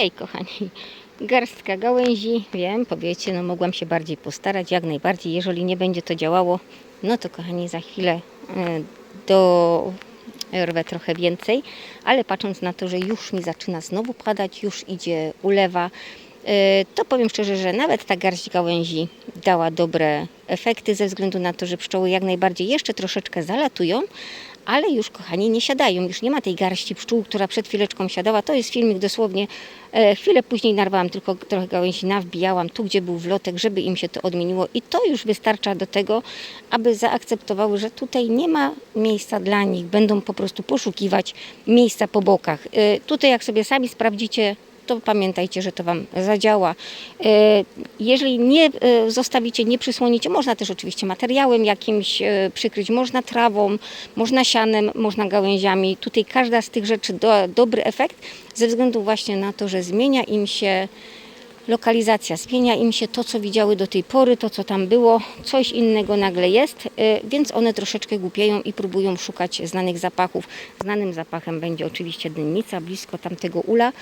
Ojej, kochani, garstka gałęzi, wiem, powiecie, no mogłam się bardziej postarać, jak najbardziej. Jeżeli nie będzie to działało, no to kochani, za chwilę e, do rwę trochę więcej, ale patrząc na to, że już mi zaczyna znowu padać, już idzie ulewa, e, to powiem szczerze, że nawet ta garść gałęzi dała dobre efekty ze względu na to, że pszczoły jak najbardziej jeszcze troszeczkę zalatują, ale już kochani nie siadają, już nie ma tej garści pszczół, która przed chwileczką siadała. To jest filmik dosłownie e, chwilę później narwałam tylko trochę gałęzi, nawbijałam tu, gdzie był wlotek, żeby im się to odmieniło i to już wystarcza do tego, aby zaakceptowały, że tutaj nie ma miejsca dla nich, będą po prostu poszukiwać miejsca po bokach. E, tutaj jak sobie sami sprawdzicie, to pamiętajcie, że to Wam zadziała. E, Jeżeli nie e, zostawicie, nie przysłonicie, można też oczywiście materiałem jakimś e, przykryć, można trawą, można sianem, można gałęziami. Tutaj każda z tych rzeczy da dobry efekt ze względu właśnie na to, że zmienia im się lokalizacja, zmienia im się to, co widziały do tej pory, to, co tam było, coś innego nagle jest, y, więc one troszeczkę głupieją i próbują szukać znanych zapachów. Znanym zapachem będzie oczywiście dynnica, blisko tamtego ula,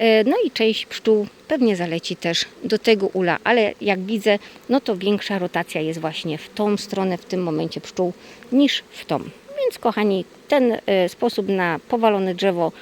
Y, no i część pszczół pewnie zaleci też do tego ula, ale jak widzę, no to większa rotacja jest właśnie w tą stronę w tym momencie pszczół niż w tą. Więc kochani, ten y, sposób na powalone drzewo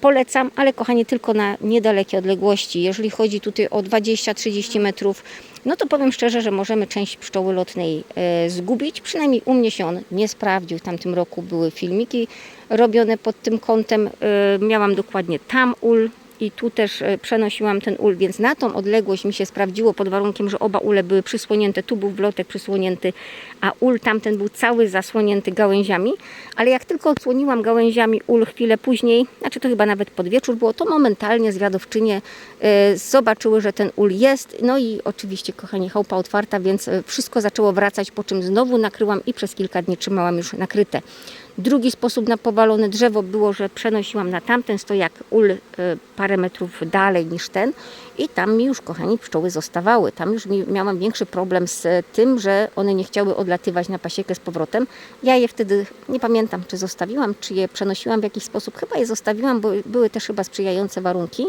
polecam, ale kochani tylko na niedalekie odległości. Jeżeli chodzi tutaj o 20-30 metrów, no to powiem szczerze, że możemy część pszczoły lotnej e, zgubić. Przynajmniej u mnie się on nie sprawdził. W tamtym roku były filmiki robione pod tym kątem. E, miałam dokładnie tam ul i tu też e, przenosiłam ten ul, więc na tą odległość mi się sprawdziło pod warunkiem, że oba ule były przysłonięte. Tu był wlotek przysłonięty, a ul tamten był cały zasłonięty gałęziami. Ale jak tylko odsłoniłam gałęziami ul chwilę później, znaczy to chyba nawet pod wieczór było, to momentalnie zwiadowczynie e, zobaczyły, że ten ul jest. No i oczywiście, kochani, chałupa otwarta, więc e, wszystko zaczęło wracać, po czym znowu nakryłam i przez kilka dni trzymałam już nakryte. Drugi sposób na powalone drzewo było, że przenosiłam na tamten stojak ul e, parę metrów dalej niż ten i tam mi już, kochani, pszczoły zostawały. Tam już mi, miałam większy problem z e, tym, że one nie chciały odlatywać na pasiekę z powrotem. Ja je wtedy, nie pamiętam, czy zostawiłam, czy je przenosiłam w jakiś sposób. Chyba je zostawiłam, bo były też chyba sprzyjające warunki.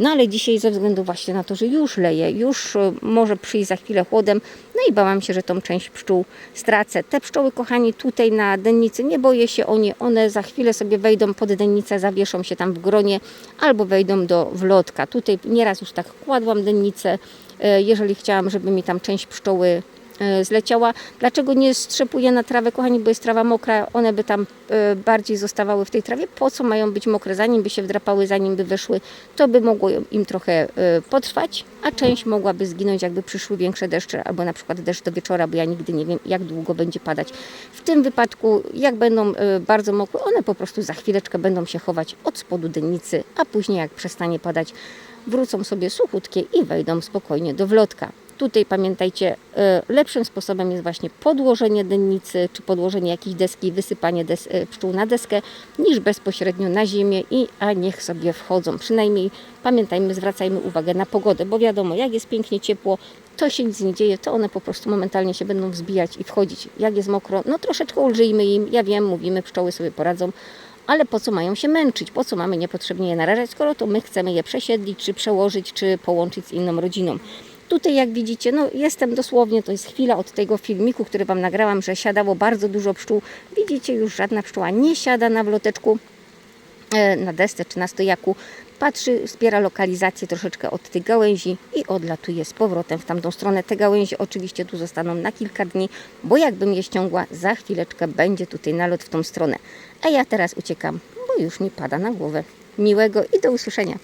No ale dzisiaj ze względu właśnie na to, że już leje, już e, może przyjść za chwilę chłodem, no i bałam się, że tą część pszczół stracę. Te pszczoły, kochani, tutaj na dennicy, nie boję się o nie, one za chwilę sobie wejdą pod dennicę, zawieszą się tam w gronie albo wejdą do wlotka. Tutaj nieraz już tak kładłam dennicę, e, jeżeli chciałam, żeby mi tam część pszczoły zleciała. Dlaczego nie strzepuję na trawę, kochani, bo jest trawa mokra, one by tam e, bardziej zostawały w tej trawie. Po co mają być mokre? Zanim by się wdrapały, zanim by weszły, to by mogło im trochę e, potrwać, a część mogłaby zginąć, jakby przyszły większe deszcze, albo na przykład deszcz do wieczora, bo ja nigdy nie wiem, jak długo będzie padać. W tym wypadku, jak będą e, bardzo mokre, one po prostu za chwileczkę będą się chować od spodu dennicy, a później jak przestanie padać, wrócą sobie suchutkie i wejdą spokojnie do wlotka. Tutaj pamiętajcie, e, lepszym sposobem jest właśnie podłożenie dennicy, czy podłożenie jakiejś deski wysypanie des, e, pszczół na deskę, niż bezpośrednio na ziemię i a niech sobie wchodzą. Przynajmniej pamiętajmy, zwracajmy uwagę na pogodę, bo wiadomo, jak jest pięknie ciepło, to się nic nie dzieje, to one po prostu momentalnie się będą wzbijać i wchodzić. Jak jest mokro, no troszeczkę ulżyjmy im, ja wiem, mówimy, pszczoły sobie poradzą, ale po co mają się męczyć? Po co mamy niepotrzebnie je narażać, skoro to my chcemy je przesiedlić, czy przełożyć, czy połączyć z inną rodziną. Tutaj jak widzicie, no jestem dosłownie, to jest chwila od tego filmiku, który Wam nagrałam, że siadało bardzo dużo pszczół. Widzicie, już żadna pszczoła nie siada na wloteczku, e, na desce czy na stojaku. Patrzy, zbiera lokalizację troszeczkę od tych gałęzi i odlatuje z powrotem w tamtą stronę. Te gałęzie oczywiście tu zostaną na kilka dni, bo jakbym je ściągła, za chwileczkę będzie tutaj nalot w tą stronę. A ja teraz uciekam, bo już mi pada na głowę. Miłego i do usłyszenia.